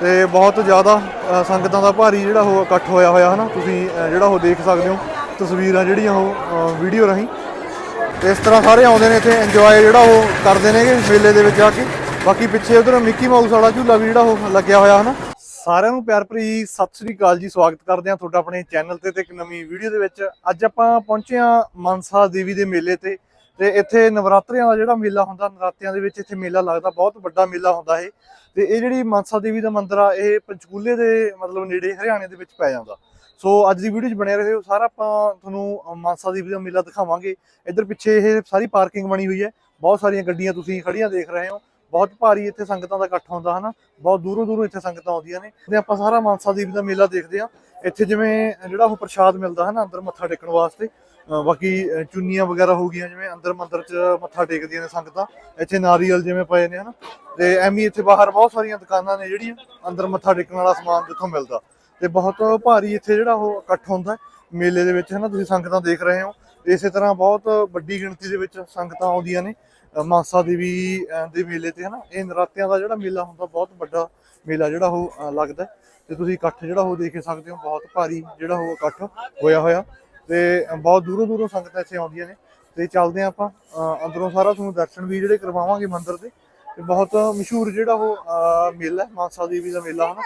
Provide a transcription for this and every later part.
ਤੇ ਬਹੁਤ ਜ਼ਿਆਦਾ ਸੰਗਤਾਂ ਦਾ ਭਾਰੀ ਜਿਹੜਾ ਉਹ ਇਕੱਠ ਹੋਇਆ ਹੋਇਆ ਹਨਾ, ਤੁਸੀਂ ਜਿਹੜਾ ਉਹ ਦੇਖ ਸਕਦੇ ਹੋ, ਤਸਵੀਰਾਂ ਜਿਹੜੀਆਂ ਉਹ ਵੀਡੀਓ ਰਾਹੀਂ। ਇਸ ਤਰ੍ਹਾਂ ਸਾਰੇ ਆਉਂਦੇ ਨੇ ਇੱਥੇ ਇੰਜੋਏ ਜਿਹੜਾ ਉਹ ਕਰਦੇ ਨੇਗੇ ਮੇਲੇ ਦੇ ਵਿੱਚ ਆ ਕੇ। ਬਾਕੀ ਪਿੱਛੇ ਉਧਰ ਮਿੱਕੀ ਮਾਊਸ ਵਾਲਾ ਝੂਲਾ ਵੀ ਜਿਹੜਾ ਉਹ ਲੱਗਿਆ ਹੋਇਆ ਹਨਾ। ਸਾਰਿਆਂ ਨੂੰ ਪਿਆਰ ਭਰੀ ਸਤਿ ਸ੍ਰੀ ਅਕਾਲ ਜੀ, ਸਵਾਗਤ ਕਰਦੇ ਹਾਂ ਤੁਹਾਡਾ ਆਪਣੇ ਚੈਨਲ ਤੇ ਤੇ ਇੱਕ ਨਵੀਂ ਵੀਡੀਓ ਦੇ ਵਿੱਚ। ਅੱਜ ਆਪਾਂ ਪਹੁੰਚੇ ਹਾਂ ਮਨਸਾ ਦੇਵੀ ਦੇ ਮੇਲੇ ਤੇ। ਤੇ ਇੱਥੇ ਨਵਰਾਤਰਿਆਂ ਦਾ ਜਿਹੜਾ ਮੇਲਾ ਹੁੰਦਾ, ਨਵਰਾਤਰਿਆਂ ਦੇ ਵਿੱਚ ਇੱਥੇ ਮੇਲਾ ਲੱਗਦਾ, ਬਹੁਤ ਵੱਡਾ ਮੇਲਾ ਹੁੰਦਾ ਇਹ। ਤੇ ਇਹ ਜਿਹੜੀ ਮਨਸਾ ਦੇਵੀ ਦਾ ਮੰਦਿਰ ਆ, ਇਹ ਪੰਚਕੂਲੇ ਦੇ ਮਤਲਬ ਨੇੜੇ ਹਰਿਆਣੇ ਦੇ ਵਿੱਚ ਪੈ ਜਾਂਦਾ। ਸੋ ਅੱਜ ਦੀ ਵੀਡੀਓ 'ਚ ਬਣੇ ਰਹੋ, ਸਾਰਾ ਆਪਾਂ ਤੁਹਾਨੂੰ ਮਾਨਸਾ ਦੇਵੀ ਦਾ ਮੇਲਾ ਦਿਖਾਵਾਂਗੇ। ਇੱਧਰ ਪਿੱਛੇ ਇਹ ਸਾਰੀ ਪਾਰਕਿੰਗ ਬਣੀ ਹੋਈ ਹੈ, ਬਹੁਤ ਸਾਰੀਆਂ ਗੱਡੀਆਂ ਤੁਸੀਂ ਖੜੀਆਂ ਦੇਖ ਰਹੇ ਹੋ। ਬਹੁਤ ਭਾਰੀ ਇੱਥੇ ਸੰਗਤਾਂ ਦਾ ਇਕੱਠ ਹੁੰਦਾ, ਹਨਾ? ਬਹੁਤ ਦੂਰੋਂ ਦੂਰੋਂ ਇੱਥੇ ਸੰਗਤਾਂ ਆਉਂਦੀਆਂ ਨੇ। ਤੇ ਆਪਾਂ ਸਾਰਾ ਮਾਨਸਾ ਦੇਵੀ ਦਾ ਮੇਲਾ ਦੇਖਦੇ ਆ ਇੱਥੇ ਜਿਵੇਂ ਜਿਹੜਾ ਉਹ ਪ੍ਰਸ਼ਾਦ ਮਿਲਦਾ, ਹਨਾ, ਅੰਦਰ ਮੱਥਾ ਟੇਕਣ ਵਾਸਤੇ ਬਾਕੀ ਚੁੰਨੀਆਂ ਵਗੈਰਾ ਹੋ ਗਈਆਂ, ਜਿਵੇਂ ਅੰਦਰ ਮੰਦਰ 'ਚ ਮੱਥਾ ਟੇਕਦੀਆਂ ਨੇ ਸੰਗਤਾਂ, ਇੱਥੇ ਨਾਰੀਅਲ ਜਿਵੇਂ ਪਏ ਨੇ, ਹਨਾ? ਤੇ ਐਵੇਂ ਇੱਥੇ ਬਾਹਰ ਬਹੁਤ ਸਾਰੀਆਂ ਦੁਕਾਨਾਂ ਨੇ ਜਿਹੜੀਆਂ, ਅੰਦਰ ਮੱਥਾ ਟੇਕਣ ਵਾਲਾ ਸਮਾਨ ਜਿੱਥੋਂ ਮਿਲਦਾ। ਤੇ ਬਹੁਤ ਭਾਰੀ ਇੱਥੇ ਜਿਹੜਾ ਉਹ ਇਕੱਠ ਹੁੰਦਾ ਮੇਲੇ ਦੇ ਵਿੱਚ, ਹਨਾ? ਤੁਸੀਂ ਸੰਗਤਾਂ ਦੇਖ ਰਹੇ ਹੋ। ਇਸੇ ਤਰ੍ਹਾਂ ਬਹੁਤ ਵੱਡੀ ਗਿਣਤੀ ਦੇ ਵਿੱਚ ਸੰਗਤਾਂ ਆਉਂਦੀਆਂ ਨੇ ਮਾਨਸਾ ਦੇਵੀ ਦੇ ਮੇਲੇ ਤੇ, ਹਨਾ? ਇਹ ਨਰਾਤਿਆਂ ਦਾ ਜਿਹੜਾ ਮੇਲਾ ਹੁੰਦਾ, ਬਹੁਤ ਵੱਡਾ ਮੇਲਾ ਜਿਹੜਾ ਉਹ ਲੱਗਦਾ ਹੈ। ਤੇ ਤੁਸੀਂ ਇਕੱਠ ਜਿਹੜਾ ਉਹ ਦੇਖ ਸਕਦੇ ਹੋ, ਬਹੁਤ ਭਾਰੀ ਜਿਹੜਾ ਉਹ ਇਕੱਠ ਹੋਇਆ ਹੋਇਆ। ਤੇ ਬਹੁਤ ਦੂਰੋਂ ਦੂਰੋਂ ਸੰਗਤਾਂ ਇੱਥੇ ਆਉਂਦੀਆਂ ਨੇ। ਤੇ ਚੱਲਦੇ ਹਾਂ ਆਪਾਂ ਅੰਦਰੋਂ ਸਾਰਾ ਤੁਹਾਨੂੰ ਦਰਸ਼ਨ ਵੀ ਜਿਹੜੇ ਕਰਵਾਵਾਂਗੇ ਮੰਦਿਰ ਦੇ। ਤੇ ਬਹੁਤ ਮਸ਼ਹੂਰ ਜਿਹੜਾ ਉਹ ਮੇਲਾ ਹੈ ਮਾਨਸਾ ਦੇਵੀ ਦਾ ਮੇਲਾ ਹਨਾ।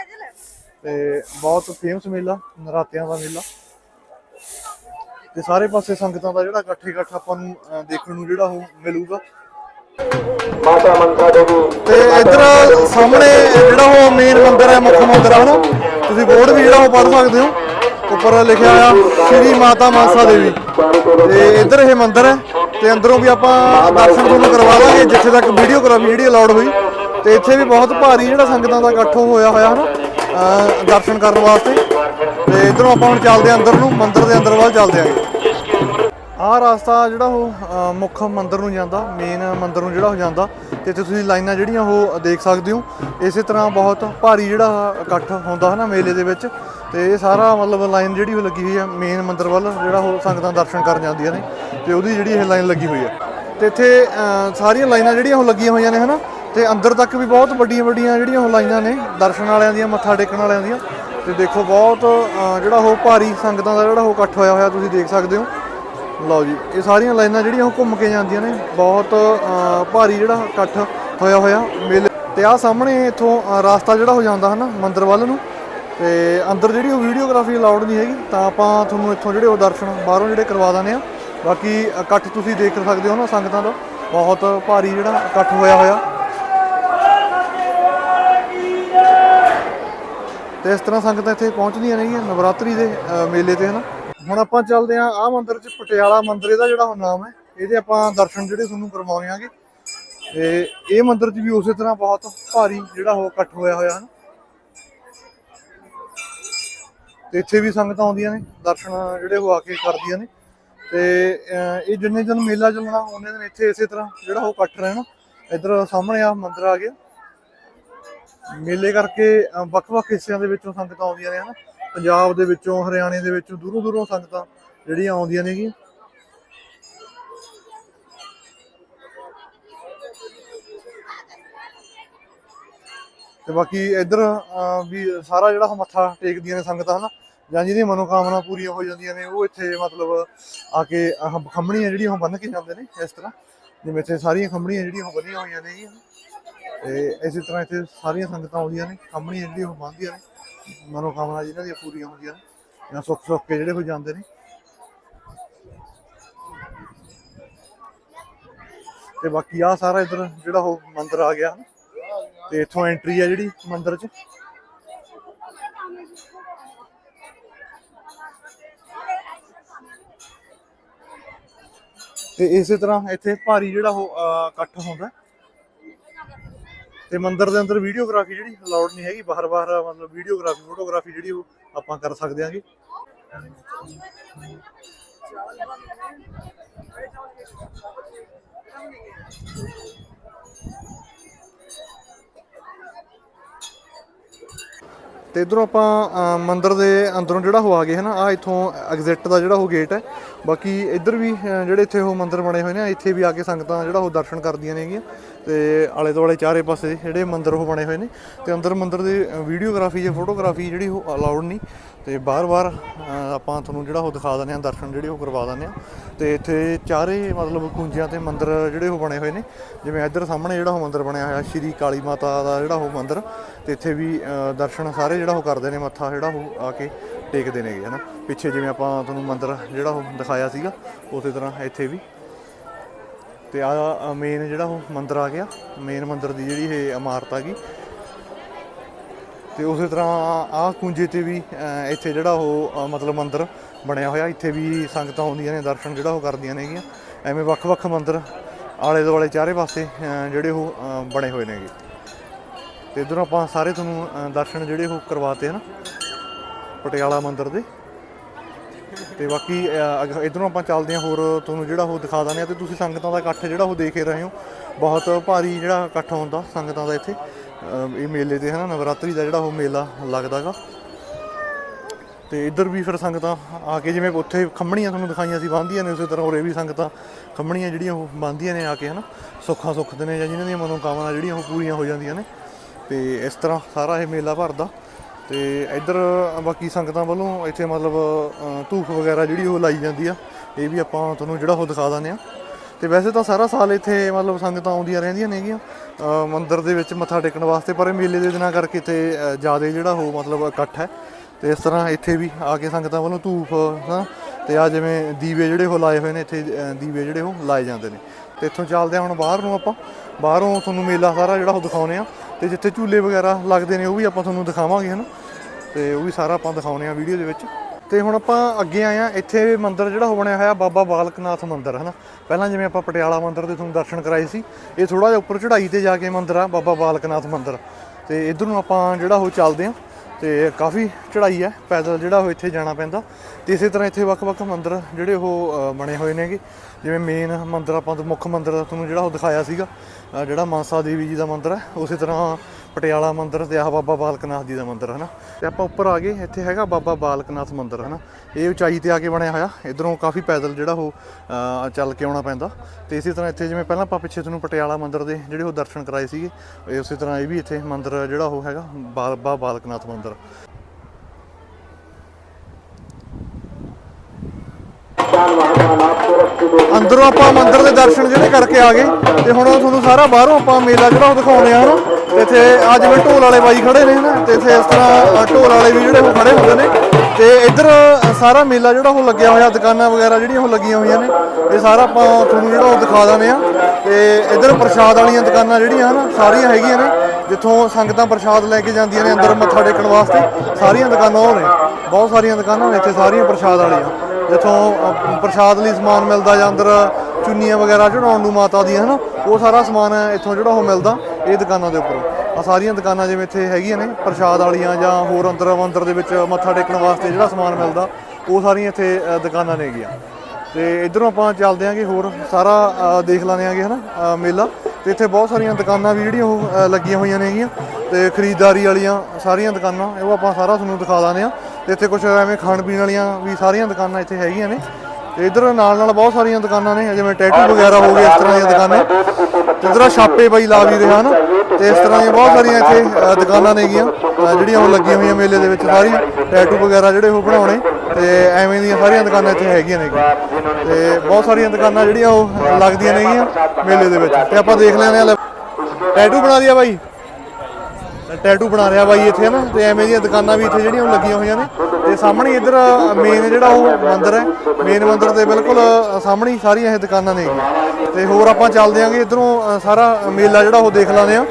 ਤੇ ਬਹੁਤ ਫੇਮਸ ਮੇਲਾ ਨਰਾਤਿਆਂ ਦਾ ਮੇਲਾ। ਤੇ ਸਾਰੇ ਪਾਸੇ ਸੰਗਤਾਂ ਦਾ ਜਿਹੜਾ ਇਕੱਠੇ ਇਕੱਠ ਆਪਾਂ ਨੂੰ ਦੇਖਣ ਨੂੰ ਜਿਹੜਾ ਉਹ ਮਿਲੂਗਾ। ਮਾਤਾ ਮਨਸਾ ਦੇਵੀ ਤੇ ਇੱਧਰ ਸਾਹਮਣੇ ਜਿਹੜਾ ਉਹ ਮੇਨ ਮੰਦਿਰ ਹੈ ਮੁੱਖ ਮੰਦਿਰ ਹੈ ਹਨਾ। ਤੁਸੀਂ ਬੋਰਡ ਵੀ ਜਿਹੜਾ ਉਹ ਪੜ੍ਹ ਸਕਦੇ ਹੋ। ਉੱਪਰ ਲਿਖਿਆ ਆ ਸ਼੍ਰੀ ਮਾਤਾ ਮਾਨਸਾ ਦੇਵੀ। ਤੇ ਇੱਧਰ ਇਹ ਮੰਦਿਰ ਹੈ ਤੇ ਅੰਦਰੋਂ ਵੀ ਆਪਾਂ ਦਰਸ਼ਨ ਤੁਹਾਨੂੰ ਕਰਵਾ ਦਾਂਗੇ ਜਿੱਥੇ ਤੱਕ ਵੀਡੀਓਗ੍ਰਾਫੀ ਜਿਹੜੀ ਅਲਾਉਡ ਹੋਈ। ਤੇ ਇੱਥੇ ਵੀ ਬਹੁਤ ਭਾਰੀ ਜਿਹੜਾ ਸੰਗਤਾਂ ਦਾ ਇਕੱਠ ਹੋਇਆ ਹੋਇਆ ਹਨਾ ਅਹ, ਦਰਸ਼ਨ ਕਰਨ ਵਾਸਤੇ। ਤੇ ਇਧਰੋਂ ਆਪਾਂ ਹੁਣ ਚੱਲਦੇ ਆਂ ਅੰਦਰ ਨੂੰ ਮੰਦਿਰ ਦੇ ਅੰਦਰ ਵੱਲ ਚੱਲਦੇ ਆਂਗੇ ਆਹ ਰਸਤਾ ਜਿਹੜਾ ਉਹ ਮੁੱਖ ਮੰਦਿਰ ਨੂੰ ਜਾਂਦਾ ਮੇਨ ਮੰਦਿਰ ਨੂੰ ਜਿਹੜਾ ਉਹ ਜਾਂਦਾ। ਤੇ ਇੱਥੇ ਤੁਸੀਂ ਲਾਈਨਾਂ ਜਿਹੜੀਆਂ ਉਹ ਦੇਖ ਸਕਦੇ ਹੋ। ਇਸੇ ਤਰ੍ਹਾਂ ਬਹੁਤ ਭਾਰੀ ਜਿਹੜਾ ਇਕੱਠ ਹੁੰਦਾ ਹੈ ਨਾ ਮੇਲੇ ਦੇ ਵਿੱਚ। ਤੇ ਇਹ ਸਾਰਾ ਮਤਲਬ ਲਾਈਨ ਜਿਹੜੀ ਉਹ ਲੱਗੀ ਹੋਈ ਹੈ ਮੇਨ ਮੰਦਿਰ ਵੱਲ, ਜਿਹੜਾ ਉਹ ਸੰਗਤਾਂ ਦਰਸ਼ਨ ਕਰਨ ਜਾਂਦੀਆਂ ਨੇ, ਤੇ ਉਹਦੀ ਜਿਹੜੀ ਇਹ ਲਾਈਨ ਲੱਗੀ ਹੋਈ ਹੈ ਤੇ ਇੱਥੇ ਸਾਰੀਆਂ ਲਾਈਨਾਂ ਜਿਹੜੀਆਂ ਉਹ ਲੱਗੀਆਂ ਹੋਈਆਂ ਨੇ, ਹਨਾ? ਤੇ ਅੰਦਰ ਤੱਕ ਵੀ ਬਹੁਤ ਵੱਡੀਆਂ ਵੱਡੀਆਂ ਜਿਹੜੀਆਂ ਉਹ ਲਾਈਨਾਂ ਨੇ, ਦਰਸ਼ਨ ਵਾਲਿਆਂ ਦੀਆਂ, ਮੱਥਾ ਟੇਕਣ ਵਾਲਿਆਂ ਦੀਆਂ। ਤੇ ਦੇਖੋ, ਬਹੁਤ ਜਿਹੜਾ ਉਹ ਭਾਰੀ ਸੰਗਤਾਂ ਦਾ ਜਿਹੜਾ ਉਹ ਇਕੱਠ ਹੋਇਆ ਹੋਇਆ, ਤੁਸੀਂ ਦੇਖ ਸਕਦੇ ਹੋ। ਲਓ ਜੀ, ਇਹ ਸਾਰੀਆਂ ਲਾਈਨਾਂ ਜਿਹੜੀਆਂ ਉਹ ਘੁੰਮ ਕੇ ਜਾਂਦੀਆਂ ਨੇ। ਬਹੁਤ ਭਾਰੀ ਜਿਹੜਾ ਇਕੱਠ ਹੋਇਆ ਹੋਇਆ, ਮੇਲੇ। ਤੇ ਆ ਸਾਹਮਣੇ ਇਥੋਂ ਰਾਸਤਾ ਜਿਹੜਾ ਹੋ ਜਾਂਦਾ, ਹਨਾ, ਮੰਦਰ ਵੱਲ ਨੂੰ। ਤੇ ਅੰਦਰ ਜਿਹੜੀ ਉਹ ਵੀਡੀਓਗ੍ਰਾਫੀ ਅਲਾਉਡ ਨਹੀਂ ਹੈਗੀ, ਤਾਂ ਆਪਾਂ ਤੁਹਾਨੂੰ ਇੱਥੋਂ ਜਿਹੜੇ ਉਹ ਦਰਸ਼ਨ ਬਾਹਰੋਂ ਜਿਹੜੇ ਕਰਵਾ ਦਾਨੇ ਆ ਬਾਕੀ ਇਕੱਠ ਤੁਸੀਂ ਦੇਖ ਸਕਦੇ ਹੋ ਨਾ ਸੰਗਤਾਂ ਦਾ। ਬਹੁਤ ਭਾਰੀ ਜਿਹੜਾ ਇਕੱਠ ਹੋਇਆ ਹੋਇਆ। ਤੇ ਇਸ ਤਰ੍ਹਾਂ ਸੰਗਤਾਂ ਇੱਥੇ ਪਹੁੰਚਦੀਆਂ ਨੇਗੀਆਂ ਨਵਰਾਤਰੀ ਦੇ ਮੇਲੇ ਤੇ, ਹਨਾ। ਹੁਣ ਆਪਾਂ ਚੱਲਦੇ ਆਂ ਆ ਮੰਦਿਰ ਚ, ਪਟਿਆਲਾ ਮੰਦਿਰ, ਇਹਦਾ ਜਿਹੜਾ ਉਹ ਨਾਮ ਹੈ, ਇਹਦੇ ਆਪਾਂ ਦਰਸ਼ਨ ਜਿਹੜੇ ਤੁਹਾਨੂੰ ਕਰਵਾਉਣੇ ਆਗੇ। ਤੇ ਇਹ ਮੰਦਿਰ ਚ ਵੀ ਉਸੇ ਤਰ੍ਹਾਂ ਬਹੁਤ ਭਾਰੀ ਜਿਹੜਾ ਉਹ ਇਕੱਠ ਹੋਇਆ ਹੋਇਆ, ਹਨ। ਤੇ ਇੱਥੇ ਵੀ ਸੰਗਤਾਂ ਆਉਂਦੀਆਂ ਨੇ, ਦਰਸ਼ਨ ਜਿਹੜੇ ਉਹ ਆ ਕੇ ਕਰਦੀਆਂ ਨੇ। ਤੇ ਇਹ ਜਿੰਨੇ ਦਿਨ ਮੇਲਾ ਚੱਲਣਾ, ਉਹਨੇ ਦਿਨ ਇੱਥੇ ਇਸੇ ਤਰ੍ਹਾਂ ਜਿਹੜਾ ਉਹ ਇਕੱਠ ਰਹਿਣਾ। ਇੱਧਰ ਸਾਹਮਣੇ ਆ ਮੰਦਿਰ ਆ ਗਿਆ। ਮੇਲੇ ਕਰਕੇ ਵੱਖ-ਵੱਖ ਹਿੱਸਿਆਂ ਦੇ ਵਿੱਚੋਂ ਸੰਗਤਾਂ ਆਉਂਦੀਆਂ ਨੇ, ਹਨਾ। ਪੰਜਾਬ ਦੇ ਵਿੱਚੋਂ, ਹਰਿਆਣੇ ਦੇ ਵਿੱਚੋਂ ਦੂਰੋਂ ਦੂਰੋਂ ਸੰਗਤਾਂ ਜਿਹੜੀਆਂ ਆਉਂਦੀਆਂ ਨੇਗੀਆਂ। ਤੇ ਬਾਕੀ ਇੱਧਰ ਵੀ ਸਾਰਾ ਜਿਹੜਾ ਉਹ ਮੱਥਾ ਟੇਕਦੀਆਂ ਨੇ ਸੰਗਤਾਂ, ਹਨਾ? ਜਾਂ ਜਿਹਦੀਆਂ ਮਨੋਕਾਮਨਾ ਪੂਰੀਆਂ ਹੋ ਜਾਂਦੀਆਂ ਨੇ, ਉਹ ਇੱਥੇ ਮਤਲਬ ਆ ਕੇ ਆਹ ਖੰਮਣੀਆਂ ਜਿਹੜੀਆਂ ਉਹ ਬੰਨ ਕੇ ਜਾਂਦੇ ਨੇ, ਇਸ ਤਰ੍ਹਾਂ। ਜਿਵੇਂ ਇੱਥੇ ਸਾਰੀਆਂ ਖੰਮਣੀਆਂ ਜਿਹੜੀਆਂ ਉਹ ਬੰਨੀਆਂ ਹੋਈਆਂ ਨੇ ਤੇ ਇਸੇ ਤਰ੍ਹਾਂ ਇੱਥੇ ਸਾਰੀਆਂ ਸੰਗਤਾਂ ਆਉਂਦੀਆਂ ਨੇ ਖੰਮਣੀਆਂ ਜਿਹੜੀਆਂ ਉਹ ਬੰਨਦੀਆਂ ਨੇ, ਮਨੋਕਾਮਨਾ ਜਿਹਨਾਂ ਦੀਆਂ ਪੂਰੀਆਂ ਹੁੰਦੀਆਂ ਨੇ, ਜਾਂ ਸੁੱਖ ਸੁੱਖ ਕੇ ਜਿਹੜੇ ਹੋ ਜਾਂਦੇ ਨੇ। ਤੇ ਬਾਕੀ ਆ ਸਾਰਾ ਇਧਰ ਜਿਹੜਾ ਉਹ ਮੰਦਿਰ ਆ ਗਿਆ ਤੇ ਇੱਥੋਂ ਐਂਟਰੀ ਆ ਜਿਹੜੀ ਮੰਦਿਰ 'ਚ? ਤੇ ਇਸੇ ਤਰ੍ਹਾਂ ਇੱਥੇ ਭਾਰੀ ਜਿਹੜਾ ਉਹ ਇਕੱਠ ਹੁੰਦਾ। ਤੇ ਮੰਦਿਰ ਦੇ ਅੰਦਰ ਵੀਡੀਓਗ੍ਰਾਫੀ ਜਿਹੜੀ ਅਲਾਉਡ ਨਹੀਂ ਹੈਗੀ, ਬਾਹਰ ਬਾਹਰ, ਮਤਲਬ ਵੀਡੀਓਗ੍ਰਾਫੀ ਫੋਟੋਗ੍ਰਾਫੀ ਜਿਹੜੀ ਉਹ ਆਪਾਂ ਕਰ ਸਕਦੇ ਹਾਂਗੇ। ਤੇ ਇਧਰੋਂ ਆਪਾਂ ਅ, ਮੰਦਿਰ ਦੇ ਅੰਦਰੋਂ ਜਿਹੜਾ ਹੋ ਆ ਗਏ ਹਨਾ ਆ ਇੱਥੋਂ ਐਗਜ਼ਿਟ ਦਾ ਜਿਹੜਾ ਉਹ ਗੇਟ ਹੈ। ਬਾਕੀ ਇੱਧਰ ਵੀ ਜਿਹੜੇ ਇੱਥੇ ਉਹ ਮੰਦਿਰ ਬਣੇ ਹੋਏ ਨੇ ਇੱਥੇ ਵੀ ਆ ਕੇ ਸੰਗਤਾਂ ਜਿਹੜਾ ਉਹ ਦਰਸ਼ਨ ਕਰਦੀਆਂ ਨੇਗੀਆਂ। ਤੇ ਆਲੇ ਦੁਆਲੇ ਚਾਰੇ ਪਾਸੇ ਜਿਹੜੇ ਮੰਦਰ ਉਹ ਬਣੇ ਹੋਏ ਨੇ ਤੇ ਅੰਦਰ ਮੰਦਰ ਦੀ ਵੀਡੀਓਗ੍ਰਾਫੀ ਜਾਂ ਫੋਟੋਗ੍ਰਾਫੀ ਜਿਹੜੀ ਉਹ ਅਲਾਉਡ ਨਹੀਂ। ਤੇ ਬਾਰ-ਬਾਰ ਆਪਾਂ ਤੁਹਾਨੂੰ ਜਿਹੜਾ ਉਹ ਦਿਖਾ ਦਿੰਦੇ ਆ ਦਰਸ਼ਨ ਜਿਹੜੇ ਉਹ ਕਰਵਾ ਦਿੰਦੇ ਆ ਤੇ ਇੱਥੇ ਚਾਰੇ ਮਤਲਬ ਕੁੰਜਿਆਂ ਤੇ ਮੰਦਰ ਜਿਹੜੇ ਉਹ ਬਣੇ ਹੋਏ ਨੇ। ਜਿਵੇਂ ਇੱਧਰ ਸਾਹਮਣੇ ਜਿਹੜਾ ਉਹ ਮੰਦਰ ਬਣਿਆ ਹੋਇਆ, ਸ਼੍ਰੀ ਕਾਲੀ ਮਾਤਾ ਦਾ ਜਿਹੜਾ ਉਹ ਮੰਦਰ, ਤੇ ਇੱਥੇ ਵੀ ਦਰਸ਼ਨ ਸਾਰੇ ਜਿਹੜਾ ਉਹ ਕਰਦੇ ਨੇ, ਮੱਥਾ ਜਿਹੜਾ ਉਹ ਆ ਕੇ ਟੇਕਦੇ ਨੇਗੇ, ਹਨਾ। ਪਿੱਛੇ ਜਿਵੇਂ ਆਪਾਂ ਤੁਹਾਨੂੰ ਮੰਦਰ ਜਿਹੜਾ ਉਹ ਦਿਖਾਇਆ ਸੀਗਾ, ਉਸੇ ਤਰ੍ਹਾਂ ਇੱਥੇ ਵੀ ਤੇ ਆ ਮੇਨ ਜਿਹੜਾ ਉਹ ਮੰਦਿਰ ਆ ਗਿਆ ਮੇਨ ਮੰਦਿਰ ਦੀ ਜਿਹੜੀ ਇਹ ਇਮਾਰਤ ਆ ਗਈ ਤੇ ਉਸੇ ਤਰ੍ਹਾਂ ਆਹ ਕੁੰਜੇ ਤੇ ਵੀ ਇੱਥੇ ਜਿਹੜਾ ਉਹ ਮਤਲਬ ਮੰਦਿਰ ਬਣਿਆ ਹੋਇਆ, ਇੱਥੇ ਵੀ ਸੰਗਤਾਂ ਆਉਂਦੀਆਂ ਨੇ, ਦਰਸ਼ਨ ਜਿਹੜਾ ਉਹ ਕਰਦੀਆਂ ਨੇਗੀਆਂ। ਐਵੇਂ ਵੱਖ-ਵੱਖ ਮੰਦਿਰ ਆਲੇ ਦੁਆਲੇ ਚਾਰੇ ਪਾਸੇ ਜਿਹੜੇ ਉਹ ਬਣੇ ਹੋਏ ਨੇਗੇ। ਤੇ ਇਧਰੋਂ ਆਪਾਂ ਸਾਰੇ ਤੁਹਾਨੂੰ ਦਰਸ਼ਨ ਜਿਹੜੇ ਉਹ ਕਰਵਾਤੇ ਹਨ ਪਟਿਆਲਾ ਮੰਦਿਰ ਦੇ। ਤੇ ਬਾਕੀ ਇਧਰੋਂ ਆਪਾਂ ਚੱਲਦੇ ਹਾਂ ਹੋਰ, ਤੁਹਾਨੂੰ ਜਿਹੜਾ ਉਹ ਦਿਖਾ ਦਿੰਦੇ ਆ ਤੇ ਤੁਸੀਂ ਸੰਗਤਾਂ ਦਾ ਇਕੱਠ ਜਿਹੜਾ ਉਹ ਦੇਖ ਰਹੇ ਹੋ। ਬਹੁਤ ਭਾਰੀ ਜਿਹੜਾ ਇਕੱਠ ਹੁੰਦਾ ਸੰਗਤਾਂ ਦਾ ਇੱਥੇ। ਇਹ ਮੇਲੇ ਤੇ ਹਨਾ, ਨਵਰਾਤਰੀ ਦਾ ਜਿਹੜਾ ਉਹ ਮੇਲਾ ਲੱਗਦਾਗਾ। ਤੇ ਇੱਧਰ ਵੀ ਫਿਰ ਸੰਗਤਾਂ ਆ ਕੇ ਜਿਵੇਂ ਉੱਥੇ ਖੰਮਣੀਆਂ ਤੁਹਾਨੂੰ ਦਿਖਾਈਆਂ ਸੀ ਬੰਦੀਆਂ ਨੇ ਉਸੇ ਤਰ੍ਹਾਂ ਉਰੇ ਵੀ ਸੰਗਤਾਂ ਖੰਮਣੀਆਂ ਜਿਹੜੀਆਂ ਉਹ ਬੰਨ੍ਹਦੀਆਂ ਨੇ ਆ ਕੇ ਹਨਾ, ਸੁੱਖਾਂ ਸੁੱਖਦੇ ਨੇ ਜਾਂ ਜਿਨ੍ਹਾਂ ਦੀਆਂ ਮਨੋਕਾਮਨਾ ਜਿਹੜੀਆਂ ਉਹ ਪੂਰੀਆਂ ਹੋ ਜਾਂਦੀਆਂ ਨੇ। ਤੇ ਇਸ ਤਰ੍ਹਾਂ ਸਾਰਾ ਇਹ ਮੇਲਾ ਭਰਦਾ। ਤੇ ਇੱਧਰ ਬਾਕੀ ਸੰਗਤਾਂ ਵੱਲੋਂ ਇੱਥੇ ਮਤਲਬ ਧੂਫ ਵਗੈਰਾ ਜਿਹੜੀ ਉਹ ਲਾਈ ਜਾਂਦੀ ਆ। ਇਹ ਵੀ ਆਪਾਂ ਤੁਹਾਨੂੰ ਜਿਹੜਾ ਉਹ ਦਿਖਾ ਦਿੰਦੇ ਆ। ਤੇ ਵੈਸੇ ਤਾਂ ਸਾਰਾ ਸਾਲ ਇੱਥੇ ਮਤਲਬ ਸੰਗਤਾਂ ਆਉਂਦੀਆਂ ਰਹਿੰਦੀਆਂ ਨੇਗੀਆਂ। ਅ, ਮੰਦਿਰ ਦੇ ਵਿੱਚ ਮੱਥਾ ਟੇਕਣ ਵਾਸਤੇ ਪਰ ਇਹ ਮੇਲੇ ਦੇ ਦਿਨਾਂ ਕਰਕੇ ਤੇ ਜ਼ਿਆਦਾ ਜਿਹੜਾ ਉਹ ਮਤਲਬ ਇਕੱਠ ਹੈ। ਤੇ ਇਸ ਤਰ੍ਹਾਂ ਇੱਥੇ ਵੀ ਆ ਕੇ ਸੰਗਤਾਂ ਵੱਲੋਂ ਧੂਫ ਹਾਂ ਤੇ ਆ ਜਿਵੇਂ ਦੀਵੇ ਜਿਹੜੇ ਉਹ ਲਾਏ ਹੋਏ ਨੇ ਇੱਥੇ ਦੀਵੇ ਜਿਹੜੇ ਉਹ ਲਾਏ ਜਾਂਦੇ ਨੇ। ਤੇ ਇੱਥੋਂ ਚੱਲਦੇ ਹਾਂ ਹੁਣ ਬਾਹਰ ਨੂੰ ਆਪਾਂ। ਬਾਹਰੋਂ ਤੁਹਾਨੂੰ ਮੇਲਾ ਸਾਰਾ ਜਿਹੜਾ ਉਹ ਦਿਖਾਉਨੇ ਆ ਤੇ ਜਿੱਥੇ ਝੂਲੇ ਵਗੈਰਾ ਲੱਗਦੇ ਨੇ, ਉਹ ਵੀ ਆਪਾਂ ਤੁਹਾਨੂੰ ਦਿਖਾਵਾਂਗੇ, ਹਨਾ? ਤੇ ਉਹ ਵੀ ਸਾਰਾ ਆਪਾਂ ਦਿਖਾਉਨੇ ਆ ਵੀਡੀਓ ਦੇ ਵਿੱਚ। ਤੇ ਹੁਣ ਆਪਾਂ ਅੱਗੇ ਆਏ ਆ, ਇੱਥੇ ਮੰਦਿਰ ਜਿਹੜਾ ਉਹ ਬਣਿਆ ਹੋਇਆ ਬਾਬਾ ਬਾਲਕਨਾਥ ਮੰਦਿਰ, ਹਨਾ? ਪਹਿਲਾਂ ਜਿਵੇਂ ਆਪਾਂ ਪਟਿਆਲਾ ਮੰਦਿਰ ਦੇ ਤੁਹਾਨੂੰ ਦਰਸ਼ਨ ਕਰਾਏ ਸੀ, ਇਹ ਥੋੜਾ ਜਿਹਾ ਉੱਪਰ ਚੜ੍ਹਾਈ ਤੇ ਜਾ ਕੇ ਮੰਦਿਰ ਆ, ਬਾਬਾ ਬਾਲਕਨਾਥ ਮੰਦਿਰ। ਤੇ ਇਧਰ ਨੂੰ ਆਪਾਂ ਜਿਹੜਾ ਉਹ ਚੱਲਦੇ ਆ ਤੇ ਕਾਫੀ ਚੜ੍ਹਾਈ ਹੈ, ਪੈਦਲ ਜਿਹੜਾ ਉਹ ਇੱਥੇ ਜਾਣਾ ਪੈਂਦਾ। ਤੇ ਇਸੇ ਤਰ੍ਹਾਂ ਇੱਥੇ ਵੱਖ-ਵੱਖ ਮੰਦਿਰ ਜਿਹੜੇ ਉਹ ਬਣੇ ਹੋਏ ਨੇਗੇ। ਜਿਵੇਂ ਮੇਨ ਮੰਦਿਰ ਆਪਾਂ ਤੋਂ ਮੁੱਖ ਮੰਦਿਰ ਤੁਹਾਨੂੰ ਜਿਹੜਾ ਉਹ ਦਿਖਾਇਆ ਸੀਗਾ ਜਿਹੜਾ ਮਾਨਸਾ ਦੇਵੀ ਜੀ ਦਾ ਮੰਦਿਰ ਹੈ, ਉਸੇ ਤਰ੍ਹਾਂ ਪਟਿਆਲਾ ਮੰਦਿਰ ਤੇ ਆਹ ਬਾਬਾ ਬਾਲਕਨਾਥ ਜੀ ਦਾ ਮੰਦਿਰ, ਹਨਾ? ਤੇ ਆਪਾਂ ਉੱਪਰ ਆ ਗਏ, ਇੱਥੇ ਹੈਗਾ ਬਾਬਾ ਬਾਲਕਨਾਥ ਮੰਦਿਰ, ਹਨਾ? ਇਹ ਉਚਾਈ ਤੇ ਆ ਕੇ ਬਣਿਆ ਹੋਇਆ। ਇਧਰੋਂ ਕਾਫੀ ਪੈਦਲ ਜਿਹੜਾ ਉਹ ਚੱਲ ਕੇ ਆਉਣਾ ਪੈਂਦਾ। ਤੇ ਇਸੇ ਤਰ੍ਹਾਂ ਇੱਥੇ ਜਿਵੇਂ ਪਹਿਲਾਂ ਆਪਾਂ ਪਿੱਛੇ ਤੁਹਾਨੂੰ ਪਟਿਆਲਾ ਮੰਦਿਰ ਦੇ ਜਿਹੜੇ ਉਹ ਦਰਸ਼ਨ ਕਰਾਏ ਸੀਗੇ ਉਸੇ ਤਰ੍ਹਾਂ ਇਹ ਵੀ ਇੱਥੇ ਮੰਦਿਰ ਜਿਹੜਾ ਉਹ ਹੈਗਾ ਬਾਬਾ ਬਾਲਕਨਾਥ ਮੰਦਿਰ। ਅੰਦਰੋਂ ਆਪਾਂ ਮੰਦਿਰ ਦੇ ਦਰਸ਼ਨ ਜਿਹੜੇ ਕਰਕੇ ਆ ਗਏ ਤੇ ਹੁਣ ਤੁਹਾਨੂੰ ਸਾਰਾ ਬਾਹਰੋਂ ਆਪਾਂ ਮੇਲਾ ਜਿਹੜਾ ਉਹ ਦਿਖਾਉਂਦੇ ਆ ਹਨਾ ਇੱਥੇ ਅੱਜ ਜਿਵੇਂ ਢੋਲ ਵਾਲੇ ਬਾਈ ਖੜੇ ਨੇ ਹਨਾ, ਤੇ ਇੱਥੇ ਇਸ ਤਰ੍ਹਾਂ ਢੋਲ ਵਾਲੇ ਵੀ ਜਿਹੜੇ ਉਹ ਖੜੇ ਹੁੰਦੇ ਨੇ। ਤੇ ਇੱਧਰ ਸਾਰਾ ਮੇਲਾ ਜਿਹੜਾ ਉਹ ਲੱਗਿਆ ਹੋਇਆ, ਦੁਕਾਨਾਂ ਵਗੈਰਾ ਜਿਹੜੀਆਂ ਉਹ ਲੱਗੀਆਂ ਹੋਈਆਂ ਨੇ, ਇਹ ਸਾਰਾ ਆਪਾਂ ਤੁਹਾਨੂੰ ਜਿਹੜਾ ਉਹ ਦਿਖਾ ਦਿੰਦੇ ਆ ਤੇ ਇੱਧਰ ਪ੍ਰਸ਼ਾਦ ਵਾਲੀਆਂ ਦੁਕਾਨਾਂ ਜਿਹੜੀਆਂ ਹਨਾ, ਸਾਰੀਆਂ ਹੈਗੀਆਂ ਨੇ, ਜਿੱਥੋਂ ਸੰਗਤਾਂ ਪ੍ਰਸ਼ਾਦ ਲੈ ਕੇ ਜਾਂਦੀਆਂ ਨੇ, ਅੰਦਰ ਮੱਥਾ ਟੇਕਣ ਵਾਸਤੇ, ਸਾਰੀਆਂ ਦੁਕਾਨਾਂ ਉਹ ਨੇ, ਬਹੁਤ ਸਾਰੀਆਂ ਦੁਕਾਨਾਂ ਨੇ ਇੱਥੇ, ਸਾਰੀਆਂ ਪ੍ਰਸ਼ਾਦ ਵਾਲੀਆਂ। ਜਿੱਥੋਂ ਪ੍ਰਸ਼ਾਦ ਲਈ ਸਮਾਨ ਮਿਲਦਾ ਜਾਂ ਅੰਦਰ ਚੁੰਨੀਆਂ ਵਗੈਰਾ ਚੜਾਉਣ ਨੂੰ ਮਾਤਾ ਦੀਆਂ ਹਨਾ ਉਹ ਸਾਰਾ ਸਮਾਨ ਇੱਥੋਂ ਜਿਹੜਾ ਉਹ ਮਿਲਦਾ ਇਹ ਦੁਕਾਨਾਂ ਦੇ ਉੱਪਰ। ਆ ਸਾਰੀਆਂ ਦੁਕਾਨਾਂ ਜਿਵੇਂ ਇੱਥੇ ਹੈਗੀਆਂ ਨੇ ਪ੍ਰਸ਼ਾਦ ਵਾਲੀਆਂ ਜਾਂ ਹੋਰ ਅੰਦਰ ਮੰਦਰ ਦੇ ਵਿੱਚ ਮੱਥਾ ਟੇਕਣ ਵਾਸਤੇ ਜਿਹੜਾ ਸਮਾਨ ਮਿਲਦਾ ਉਹ ਸਾਰੀਆਂ ਇੱਥੇ ਦੁਕਾਨਾਂ ਨੇਗੀਆਂ ਤੇ ਇਧਰੋਂ ਆਪਾਂ ਚੱਲਦੇ ਆਂਗੇ ਹੋਰ ਸਾਰਾ ਦੇਖ ਲਾਂਗੇ ਆਂਗੇ ਹਨਾ ਅ, ਮੇਲਾ। ਤੇ ਇੱਥੇ ਬਹੁਤ ਸਾਰੀਆਂ ਦੁਕਾਨਾਂ ਵੀ ਜਿਹੜੀਆਂ ਉਹ ਲੱਗੀਆਂ ਹੋਈਆਂ ਨੇਗੀਆਂ ਤੇ ਖਰੀਦਦਾਰੀ ਵਾਲੀਆਂ ਸਾਰੀਆਂ ਦੁਕਾਨਾਂ ਉਹ ਆਪਾਂ ਸਾਰਾ ਤੁਹਾਨੂੰ ਦਿਖਾ ਦਾਂਗੇ ਆ। ਤੇ ਇੱਥੇ ਕੁਝ ਐਵੇਂ ਖਾਣ ਪੀਣ ਵਾਲੀਆਂ ਵੀ ਸਾਰੀਆਂ ਦੁਕਾਨਾਂ ਇੱਥੇ ਹੈਗੀਆਂ ਨੇ। ਤੇ ਇਧਰ ਨਾਲ ਨਾਲ ਬਹੁਤ ਸਾਰੀਆਂ ਦੁਕਾਨਾਂ ਨੇ, ਜਿਵੇਂ ਟੈਟੂ ਵਗੈਰਾ ਹੋ ਗਏ, ਇਸ ਤਰ੍ਹਾਂ ਦੀਆਂ ਦੁਕਾਨਾਂ ਤੇ ਇਧਰ ਛਾਪੇ ਬਾਈ ਲਾ ਵੀ ਰਿਹਾ ਹਨ, ਤੇ ਇਸ ਤਰ੍ਹਾਂ ਦੀਆਂ ਬਹੁਤ ਸਾਰੀਆਂ ਇੱਥੇ ਦੁਕਾਨਾਂ ਨੇਗੀਆਂ ਜਿਹੜੀਆਂ ਉਹ ਲੱਗੀਆਂ ਹੋਈਆਂ ਮੇਲੇ ਦੇ ਵਿੱਚ ਸਾਰੀਆਂ ਟੈਟੂ ਵਗੈਰਾ ਜਿਹੜੇ ਉਹ ਬਣਾਉਣੇ, ਤੇ ਐਵੇਂ ਦੀਆਂ ਸਾਰੀਆਂ ਦੁਕਾਨਾਂ ਇੱਥੇ ਹੈਗੀਆਂ ਨੇਗੀਆਂ ਤੇ ਬਹੁਤ ਸਾਰੀਆਂ ਦੁਕਾਨਾਂ ਜਿਹੜੀਆਂ ਉਹ ਲੱਗਦੀਆਂ ਨੇਗੀਆਂ ਮੇਲੇ ਦੇ ਵਿੱਚ। ਤੇ ਆਪਾਂ ਦੇਖ ਲੈਂਦੇ ਆ ਟੈਟੂ ਬਣਾ ਦਿਆ ਬਾਈ। ਟੈਟੂ ਬਣਾ ਰਿਹਾ ਬਾਈ ਇੱਥੇ ਨਾ ਤੇ ਐਵੇਂ ਦੀਆਂ ਦੁਕਾਨਾਂ ਵੀ ਇੱਥੇ ਜਿਹੜੀਆਂ ਉਹ ਲੱਗੀਆਂ ਹੋਈਆਂ ਨੇ। ਤੇ ਸਾਹਮਣੇ ਇੱਧਰ ਮੇਨ ਜਿਹੜਾ ਉਹ ਮੰਦਿਰ ਹੈ ਮੇਨ ਮੰਦਿਰ ਦੇ ਬਿਲਕੁਲ ਸਾਹਮਣੇ ਹੀ ਸਾਰੀਆਂ ਇਹ ਦੁਕਾਨਾਂ ਨੇ। ਤੇ ਹੋਰ ਆਪਾਂ ਚੱਲਦੇ ਆਂਗੇ ਇਧਰੋਂ ਸਾਰਾ ਮੇਲਾ ਜਿਹੜਾ ਉਹ ਦੇਖ ਲਾਂਦੇ ਆ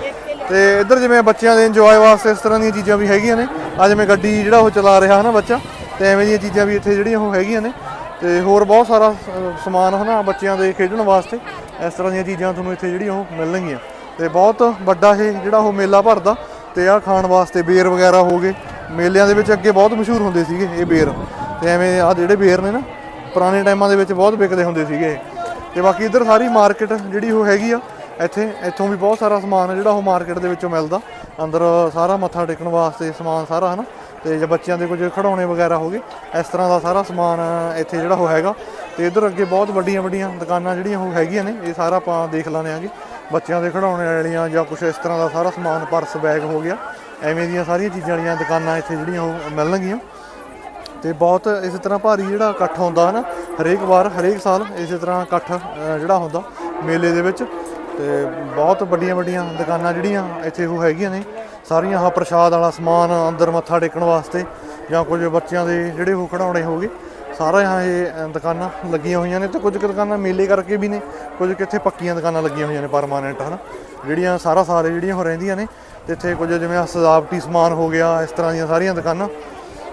ਤੇ ਇੱਧਰ ਜਿਵੇਂ ਬੱਚਿਆਂ ਦੇ ਇੰਜੋਏ ਵਾਸਤੇ ਇਸ ਤਰ੍ਹਾਂ ਦੀਆਂ ਚੀਜ਼ਾਂ ਵੀ ਹੈਗੀਆਂ ਨੇ। ਆ ਜਿਵੇਂ ਗੱਡੀ ਜਿਹੜਾ ਉਹ ਚਲਾ ਰਿਹਾ ਹਨਾ ਬੱਚਾ ਤੇ ਐਵੇਂ ਦੀਆਂ ਚੀਜ਼ਾਂ ਵੀ ਇੱਥੇ ਜਿਹੜੀਆਂ ਉਹ ਹੈਗੀਆਂ ਨੇ। ਤੇ ਹੋਰ ਬਹੁਤ ਸਾਰਾ ਅ, ਸਮਾਨ ਹਨਾ ਬੱਚਿਆਂ ਦੇ ਖੇਡਣ ਵਾਸਤੇ ਇਸ ਤਰ੍ਹਾਂ ਦੀਆਂ ਚੀਜ਼ਾਂ ਤੁਹਾਨੂੰ ਇੱਥੇ ਜਿਹੜੀਆਂ ਉਹ ਮਿਲਣਗੀਆਂ। ਤੇ ਬਹੁਤ ਵੱਡਾ ਇਹ ਜਿਹੜਾ ਉਹ ਮੇਲਾ ਭਰਦਾ। ਤੇ ਆ ਖਾਣ ਵਾਸਤੇ ਬੇਰ ਵਗੈਰਾ ਹੋ ਗਏ। ਮੇਲਿਆਂ ਦੇ ਵਿੱਚ ਅੱਗੇ ਬਹੁਤ ਮਸ਼ਹੂਰ ਹੁੰਦੇ ਸੀਗੇ ਇਹ ਬੇਰ। ਤੇ ਐਵੇਂ ਆ ਜਿਹੜੇ ਬੇਰ ਨੇ ਨਾ, ਪੁਰਾਣੇ ਟਾਈਮਾਂ ਦੇ ਵਿੱਚ ਬਹੁਤ ਵਿਕਦੇ ਹੁੰਦੇ ਸੀਗੇ ਇਹ। ਤੇ ਬਾਕੀ ਇੱਧਰ ਸਾਰੀ ਮਾਰਕੀਟ ਜਿਹੜੀ ਉਹ ਹੈਗੀ ਆ, ਇੱਥੇ, ਇੱਥੋਂ ਵੀ ਬਹੁਤ ਸਾਰਾ ਸਮਾਨ ਜਿਹੜਾ ਉਹ ਮਾਰਕੀਟ ਦੇ ਵਿੱਚੋਂ ਮਿਲਦਾ। ਅੰਦਰ ਸਾਰਾ ਮੱਥਾ ਟੇਕਣ ਵਾਸਤੇ ਸਮਾਨ ਸਾਰਾ, ਹਨਾ? ਤੇ ਜੇ ਬੱਚਿਆਂ ਦੇ ਕੁਝ ਖਿਡੌਣੇ ਵਗੈਰਾ ਹੋ ਗਏ, ਇਸ ਤਰ੍ਹਾਂ ਦਾ ਸਾਰਾ ਸਮਾਨ ਇੱਥੇ ਜਿਹੜਾ ਉਹ ਹੈਗਾ। ਤੇ ਇੱਧਰ ਅੱਗੇ ਬਹੁਤ ਵੱਡੀਆਂ ਵੱਡੀਆਂ ਦੁਕਾਨਾਂ ਜਿਹੜੀਆਂ ਉਹ ਹੈਗੀਆਂ ਨੇ, ਇਹ ਸਾਰਾ ਆਪਾਂ ਦੇਖ ਲਾਣੇ ਆਂਗੇ। ਬੱਚਿਆਂ ਦੇ ਖਿਡੌਣੇ ਵਾਲੀਆਂ ਜਾਂ ਕੁਝ ਇਸ ਤਰ੍ਹਾਂ ਦਾ ਸਾਰਾ ਸਮਾਨ ਪਰਸ, ਬੈਗ ਹੋ ਗਿਆ। ਐਵੇਂ ਦੀਆਂ ਸਾਰੀਆਂ ਚੀਜ਼ਾਂ ਵਾਲੀਆਂ ਦੁਕਾਨਾਂ ਇੱਥੇ ਜਿਹੜੀਆਂ ਉਹ ਮਿਲਣਗੀਆਂ। ਤੇ ਬਹੁਤ ਇਸੇ ਤਰ੍ਹਾਂ ਭਾਰੀ ਜਿਹੜਾ ਇਕੱਠ ਹੁੰਦਾ ਹਨਾ, ਹਰੇਕ ਵਾਰ, ਹਰੇਕ ਸਾਲ ਇਸੇ ਤਰ੍ਹਾਂ ਇਕੱਠ ਜਿਹੜਾ ਹੁੰਦਾ ਮੇਲੇ ਦੇ ਵਿੱਚ। ਤੇ ਬਹੁਤ ਵੱਡੀਆਂ ਵੱਡੀਆਂ ਦੁਕਾਨਾਂ ਜਿਹੜੀਆਂ ਇੱਥੇ ਉਹ ਹੈਗੀਆਂ ਨੇ। ਸਾਰੀਆਂ ਆਹ ਪ੍ਰਸ਼ਾਦ ਵਾਲਾ ਸਮਾਨ ਅੰਦਰ ਮੱਥਾ ਟੇਕਣ ਵਾਸਤੇ ਜਾਂ ਕੁਝ ਬੱਚਿਆਂ ਦੇ ਜਿਹੜੇ ਉਹ ਖਿਡੌਣੇ ਹੋਗੇ ਸਾਰਾ यहाँ ਇਹ ਦੁਕਾਨਾਂ ਲੱਗੀਆਂ ਹੋਈਆਂ ਨੇ ਤੇ ਕੁਝ ਕੁ ਦੁਕਾਨਾਂ ਮੇਲੇ ਕਰਕੇ ਵੀ ਨੇ, ਕੁਝ ਕਿੱਥੇ ਪੱਕੀਆਂ ਦੁਕਾਨਾਂ ਲੱਗੀਆਂ ਹੋਈਆਂ ਨੇ ਪਰਮਾਨੈਂਟ ਹਨਾ? ਜਿਹੜੀਆਂ ਸਾਰਾ ਸਾਰੇ ਜਿਹੜੀਆਂ ਹੋ ਰਹਿੰਦੀਆਂ ਨੇ, ਤੇ ਇੱਥੇ ਕੁਝ ਜਿਵੇਂ ਸਜਾਵਟੀ ਸਮਾਨ ਹੋ ਗਿਆ, ਇਸ ਤਰ੍ਹਾਂ ਦੀਆਂ ਸਾਰੀਆਂ ਦੁਕਾਨਾਂ।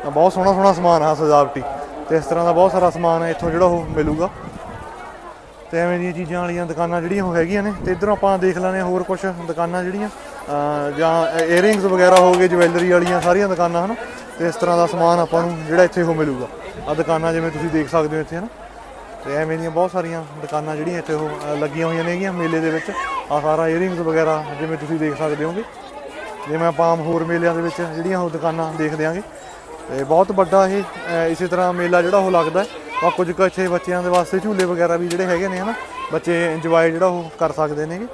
ਬਹੁਤ ਸੋਹਣਾ ਸੋਹਣਾ ਸਮਾਨ ਆ ਸਜਾਵਟੀ, ਤੇ ਇਸ ਤਰ੍ਹਾਂ ਦਾ ਬਹੁਤ ਸਾਰਾ ਸਮਾਨ ਹੈ ਇੱਥੋਂ ਜਿਹੜਾ ਉਹ ਮਿਲੂਗਾ। ਤੇ ਐਵੇਂ ਦੀਆਂ ਚੀਜ਼ਾਂ ਵਾਲੀਆਂ ਦੁਕਾਨਾਂ ਜਿਹੜੀਆਂ ਉਹ ਹੈਗੀਆਂ ਨੇ, ਤੇ ਇਧਰੋਂ ਆਪਾਂ ਦੇਖ ਲੈਣੇ ਹੋਰ ਕੁਝ ਦੁਕਾਨਾਂ ਜਿਹੜੀਆਂ ਜਾਂ ਏਅਰਿੰਗਸ ਵਗੈਰਾ ਹੋ ਗਏ ਜਵੈਲਰੀ ਵਾਲੀਆਂ ਸਾਰੀਆਂ ਦੁਕਾਨਾਂ, ਹਨ? ਤੇ ਇਸ ਤਰ੍ਹਾਂ ਦਾ ਸਮਾਨ ਆਪਾਂ ਨੂੰ ਜਿਹੜਾ ਇੱਥੇ ਉਹ ਮਿਲੂਗਾ। ਆ ਦੁਕਾਨਾਂ ਜਿਵੇਂ ਤੁਸੀਂ ਦੇਖ ਸਕਦੇ ਹੋ ਇੱਥੇ, ਹਨ? ਤੇ ਐਵੇਂ ਦੀਆਂ ਬਹੁਤ ਸਾਰੀਆਂ ਦੁਕਾਨਾਂ ਜਿਹੜੀਆਂ ਇੱਥੇ ਉਹ ਲੱਗੀਆਂ ਹੋਈਆਂ ਨੇਗੀਆਂ ਮੇਲੇ ਦੇ ਵਿੱਚ। ਆ ਸਾਰਾ ਏਅਰਿੰਗਸ ਵਗੈਰਾ ਜਿਵੇਂ ਤੁਸੀਂ ਦੇਖ ਸਕਦੇ ਹੋਗੇ। ਜਿਵੇਂ ਆਪਾਂ ਆਮ ਹੋਰ ਮੇਲਿਆਂ ਦੇ ਵਿੱਚ ਜਿਹੜੀਆਂ ਉਹ ਦੁਕਾਨਾਂ ਦੇਖਦੇ ਆਂਗੇ। ਤੇ ਬਹੁਤ ਵੱਡਾ ਇਹ ਇਸੇ ਤਰ੍ਹਾਂ ਮੇਲਾ ਜਿਹੜਾ ਉਹ ਲੱਗਦਾ ਹੈ। ਆ ਕੁਝ ਕੁ ਇੱਥੇ ਬੱਚਿਆਂ ਦੇ ਵਾਸਤੇ ਝੂਲੇ ਵਗੈਰਾ ਵੀ ਜਿਹੜੇ ਹੈਗੇ ਨੇ, ਹਨਾ? ਬੱਚੇ ਇੰਜੋਏ ਜਿਹੜਾ ਉਹ ਕਰ ਸਕਦੇ ਨੇਗੇ।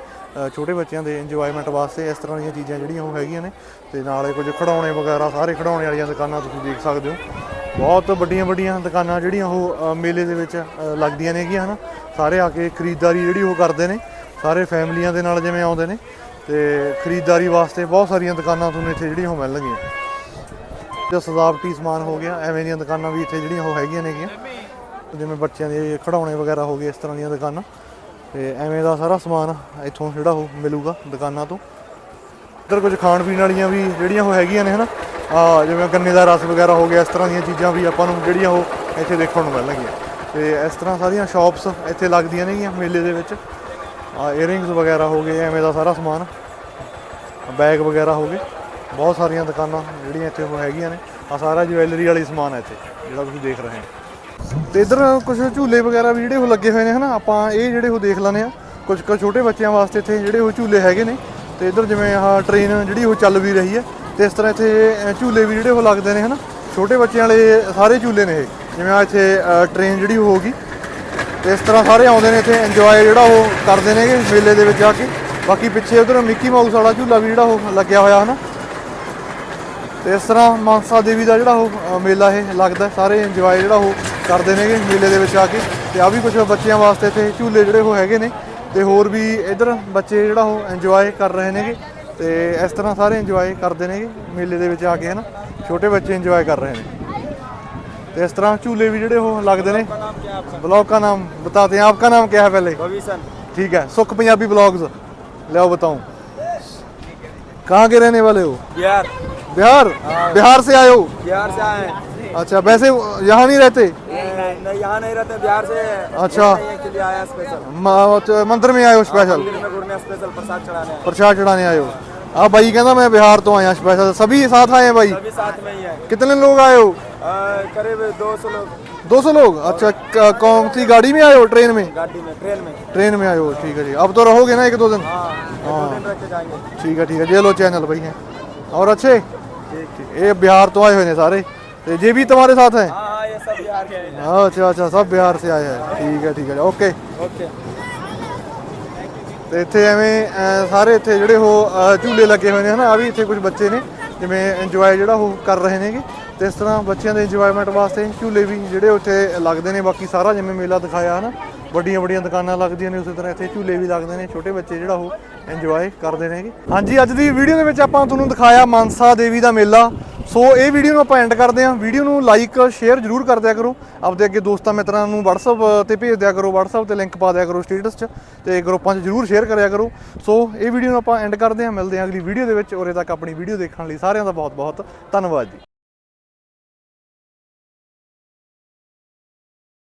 ਛੋਟੇ ਬੱਚਿਆਂ ਦੇ ਇੰਜੋਇਮੈਂਟ ਵਾਸਤੇ ਇਸ ਤਰ੍ਹਾਂ ਦੀਆਂ ਚੀਜ਼ਾਂ ਜਿਹੜੀਆਂ ਉਹ ਹੈਗੀਆਂ ਨੇ। ਤੇ ਨਾਲੇ ਕੁਝ ਖਿਡੌਣੇ ਵਗੈਰਾ, ਸਾਰੇ ਖਿਡੌਣੇ ਵਾਲੀਆਂ ਦੁਕਾਨਾਂ ਤੁਸੀਂ ਦੇਖ ਸਕਦੇ ਹੋ। ਬਹੁਤ ਵੱਡੀਆਂ ਵੱਡੀਆਂ ਦੁਕਾਨਾਂ ਜਿਹੜੀਆਂ ਉਹ ਮੇਲੇ ਦੇ ਵਿੱਚ ਲੱਗਦੀਆਂ ਨੇਗੀਆਂ, ਹਨਾ। ਸਾਰੇ ਆ ਕੇ ਖਰੀਦਦਾਰੀ ਜਿਹੜੀ ਉਹ ਕਰਦੇ ਨੇ। ਸਾਰੇ ਫੈਮਲੀਆਂ ਦੇ ਨਾਲ ਜਿਵੇਂ ਆਉਂਦੇ ਨੇ। ਤੇ ਖਰੀਦਦਾਰੀ ਵਾਸਤੇ ਬਹੁਤ ਸਾਰੀਆਂ ਦੁਕਾਨਾਂ ਤੁਹਾਨੂੰ ਇੱਥੇ ਜਿਹੜੀਆਂ ਉਹ ਮਿਲਣਗੀਆਂ। ਜੋ ਸਜਾਵਟੀ ਸਮਾਨ ਹੋ ਗਿਆ, ਐਵੇਂ ਦੀਆਂ ਦੁਕਾਨਾਂ ਵੀ ਇੱਥੇ ਜਿਹੜੀਆਂ ਉਹ ਹੈਗੀਆਂ ਨੇਗੀਆਂ। ਜਿਵੇਂ ਬੱਚਿਆਂ ਦੇ ਖਿਡੌਣੇ ਵਗੈਰਾ ਹੋ ਗਏ, ਇਸ ਤਰ੍ਹਾਂ ਦੀਆਂ ਦੁਕਾਨਾਂ। ਤੇ ਐਵੇਂ ਦਾ ਸਾਰਾ ਸਮਾਨ ਇੱਥੋਂ ਜਿਹੜਾ ਉਹ ਮਿਲੂਗਾ ਦੁਕਾਨਾਂ ਤੋਂ। ਇੱਧਰ ਕੁਝ ਖਾਣ ਪੀਣ ਵਾਲੀਆਂ ਵੀ ਜਿਹੜੀਆਂ ਉਹ ਹੈਗੀਆਂ ਨੇ, ਹਨਾ। ਆ ਜਿਵੇਂ ਗੰਨੇ ਦਾ ਰਸ ਵਗੈਰਾ ਹੋ ਗਿਆ, ਇਸ ਤਰ੍ਹਾਂ ਦੀਆਂ ਚੀਜ਼ਾਂ ਵੀ ਆਪਾਂ ਨੂੰ ਜਿਹੜੀਆਂ ਉਹ ਇੱਥੇ ਦੇਖਣ ਨੂੰ ਮਿਲਣਗੀਆਂ। ਤੇ ਇਸ ਤਰ੍ਹਾਂ ਸਾਰੀਆਂ ਸ਼ਾਪਸ ਇੱਥੇ ਲੱਗਦੀਆਂ ਨੇਗੀਆਂ ਮੇਲੇ ਦੇ ਵਿੱਚ। ਆ ਏਅਰਿੰਗਸ ਵਗੈਰਾ ਹੋ ਗਏ, ਐਵੇਂ ਦਾ ਸਾਰਾ ਸਮਾਨ। ਬੈਗ ਵਗੈਰਾ ਹੋ ਗਏ। ਬਹੁਤ ਸਾਰੀਆਂ ਦੁਕਾਨਾਂ ਜਿਹੜੀਆਂ ਇੱਥੇ ਉਹ ਹੈਗੀਆਂ ਨੇ। ਆ ਸਾਰਾ ਜਵੈਲਰੀ ਵਾਲੀ ਸਮਾਨ ਹੈ ਇੱਥੇ, ਜਿਹੜਾ ਤੁਸੀਂ ਦੇਖ ਰਹੇ ਹੋ। ਤੇ ਇਧਰ ਕੁਝ ਝੂਲੇ ਵਗੈਰਾ ਵੀ ਜਿਹੜੇ ਉਹ ਲੱਗੇ ਹੋਏ ਨੇ, ਹਨਾ? ਆਪਾਂ ਇਹ ਜਿਹੜੇ ਉਹ ਦੇਖ ਲੈਂਦੇ ਆ ਕੁਝ ਕੁ ਛੋਟੇ ਬੱਚਿਆਂ ਵਾਸਤੇ ਇੱਥੇ ਜਿਹੜੇ ਉਹ ਝੂਲੇ ਹੈਗੇ ਨੇ। ਤੇ ਇਧਰ ਜਿਵੇਂ ਆਹ ਟ੍ਰੇਨ ਜਿਹੜੀ ਉਹ ਚੱਲ ਵੀ ਰਹੀ ਹੈ। ਤੇ ਇਸ ਤਰ੍ਹਾਂ ਇੱਥੇ ਝੂਲੇ ਵੀ ਜਿਹੜੇ ਉਹ ਲੱਗਦੇ ਨੇ, ਹਨਾ? ਛੋਟੇ ਬੱਚਿਆਂ ਵਾਲੇ ਸਾਰੇ ਝੂਲੇ ਨੇ ਇਹ। ਜਿਵੇਂ ਆ ਇੱਥੇ ਟ੍ਰੇਨ ਜਿਹੜੀ ਉਹ ਹੋਗੀ ਤੇ ਇਸ ਤਰ੍ਹਾਂ ਸਾਰੇ ਆਉਂਦੇ ਨੇ ਇੱਥੇ ਇੰਜੋਏ ਜਿਹੜਾ ਉਹ ਕਰਦੇ ਨੇਗੇ ਮੇਲੇ ਦੇ ਵਿੱਚ ਆ ਕੇ। ਬਾਕੀ ਪਿੱਛੇ ਉਧਰ ਮਿੱਕੀ ਮਾਊਸ ਵਾਲਾ ਝੂਲਾ ਵੀ ਜਿਹੜਾ ਉਹ ਲੱਗਿਆ ਹੋਇਆ, ਹਨਾ? ਤੇ ਇਸ ਤਰ੍ਹਾਂ ਮਾਨਸਾ ਦੇਵੀ ਦਾ ਜਿਹੜਾ ਉਹ ਮੇਲਾ ਇਹ ਲੱਗਦਾ। ਸਾਰੇ ਇੰਜੋਏ ਜਿਹੜਾ ਉਹ ਕਰਦੇ ਨੇਗੇ ਮੇਲੇ ਦੇ ਵਿੱਚ ਆ ਕੇ। ਤੇ ਆ ਵੀ ਕੁਝ ਬੱਚਿਆਂ ਵਾਸਤੇ ਇੱਥੇ ਝੂਲੇ ਜਿਹੜੇ ਉਹ ਹੈਗੇ ਨੇ। ਤੇ ਹੋਰ ਵੀ ਇਧਰ ਬੱਚੇ ਜਿਹੜਾ ਉਹ ਇੰਜੋਏ ਕਰ ਰਹੇ ਨੇਗੇ। ਤੇ ਇਸ ਤਰ੍ਹਾਂ ਸਾਰੇ ਇੰਜੋਏ ਕਰਦੇ ਨੇਗੇ ਮੇਲੇ ਦੇ ਵਿੱਚ ਆ ਕੇ ਹਨਾ ਛੋਟੇ ਬੱਚੇ ਇੰਜੋਏ ਕਰ ਰਹੇ ਨੇ ਤੇ ਇਸ ਤਰ੍ਹਾਂ ਝੂਲੇ ਵੀ ਜਿਹੜੇ ਉਹ ਲੱਗਦੇ ਨੇ ब्लॉग का नाम बताते हैं आपका नाम क्या है पहले भविष्य ठीक है सुख पंजाबी ब्लॉग्स ले आओ बताऊं कहाँ के रहने वाले हो बिहार बिहार बिहार से आए हो बिहार से आए हैं अच्छा वैसे यहाँ नहीं रहते नहीं यहाँ नहीं रहते बिहार से अच्छा। घूमने के लिए आया स्पेशल म- तो मंदिर में आए हो स्पेशल मंदिर में स्पेशल प्रसाद चढ़ाने आया। प्रसाद चढ़ाने आए हो? आप भाई कहना मैं बिहार तो आया स्पेशल सभी साथ आए हैं भाई। सभी साथ में ही आए। कितने लोग आए हो? करीब दो सौ लोग। दो सौ लोग? अच्छा कौन सी गाड़ी में आए हो ट्रेन में? गाड़ी में ट्रेन में। ट्रेन में आए हो ठीक है जी। अब तो रहोगे ना एक दो दिन? हाँ, हाँ। ठीक है ठीक है। ये लो चैनल भाई है। और अच्छे? ये बिहार तो आए हुए हैं सारे। तो ये भी तुम्हारे साथ हाँ, हैं। अच्छा अच्छा सब बिहार से आए हैं। ठीक है ठीक है। ओके। ओके। ਤੇ ਇੱਥੇ ਐਵੇਂ ਸਾਰੇ ਇੱਥੇ ਜਿਹੜੇ ਉਹ ਝੂਲੇ ਲੱਗੇ ਹੋਏ ਨੇ, ਹਨਾ? ਆ ਵੀ ਇੱਥੇ ਕੁਝ ਬੱਚੇ ਨੇ, ਜਿਵੇਂ ਇੰਜੋਏ ਜਿਹੜਾ ਉਹ ਕਰ ਰਹੇ ਨੇਗੇ। ਤੇ ਇਸ ਤਰ੍ਹਾਂ ਬੱਚਿਆਂ ਦੇ ਇੰਜੋਇਮੈਂਟ ਵਾਸਤੇ ਝੂਲੇ ਵੀ ਜਿਹੜੇ ਉੱਥੇ ਲੱਗਦੇ ਨੇ, ਬਾਕੀ ਸਾਰਾ ਜਿਵੇਂ ਮੇਲਾ ਦਿਖਾਇਆ, ਹਨਾ? ਵੱਡੀਆਂ ਵੱਡੀਆਂ ਦੁਕਾਨਾਂ ਲੱਗਦੀਆਂ ਨੇ, ਉਸੇ ਤਰ੍ਹਾਂ ਇੱਥੇ ਝੂਲੇ ਵੀ ਲੱਗਦੇ ਨੇ, ਛੋਟੇ ਬੱਚੇ ਜਿਹੜਾ ਉਹ ਇੰਜੋਏ ਕਰਦੇ ਨੇਗੇ। ਹਾਂਜੀ, ਅੱਜ ਦੀ ਵੀਡੀਓ ਦੇ ਵਿੱਚ ਆਪਾਂ ਤੁਹਾਨੂੰ ਦਿਖਾਇਆ ਮਾਨਸਾ ਦੇਵੀ ਦਾ ਮੇਲਾ। ਸੋ ਇਹ ਵੀਡੀਓ ਨੂੰ ਆਪਾਂ ਐਂਡ ਕਰਦੇ ਹਾਂ। ਵੀਡੀਓ ਨੂੰ ਲਾਈਕ ਸ਼ੇਅਰ ਜਰੂਰ ਕਰ ਦਿਆ ਕਰੋ। ਆਪਦੇ ਅੱਗੇ ਦੋਸਤਾਂ ਮਿੱਤਰਾਂ ਨੂੰ WhatsApp ਤੇ ਭੇਜ ਦਿਆ ਕਰੋ। WhatsApp ਤੇ ਲਿੰਕ ਪਾ ਦਿਆ ਕਰੋ ਸਟੇਟਸ 'ਚ ਤੇ ਗਰੁੱਪਾਂ 'ਚ ਜਰੂਰ ਸ਼ੇਅਰ ਕਰਿਆ ਕਰੋ। ਸੋ ਇਹ ਵੀਡੀਓ ਨੂੰ ਆਪਾਂ ਐਂਡ ਕਰਦੇ ਹਾਂ। ਮਿਲਦੇ ਹਾਂ ਅਗਲੀ ਵੀਡੀਓ ਦੇ ਵਿੱਚ। ਉਰੇ ਤੱਕ ਆਪਣੀ ਵੀਡੀਓ ਦੇਖਣ ਲਈ ਸਾਰਿਆਂ ਦਾ ਬਹੁਤ ਬਹੁਤ ਧੰਨਵਾਦ ਜੀ।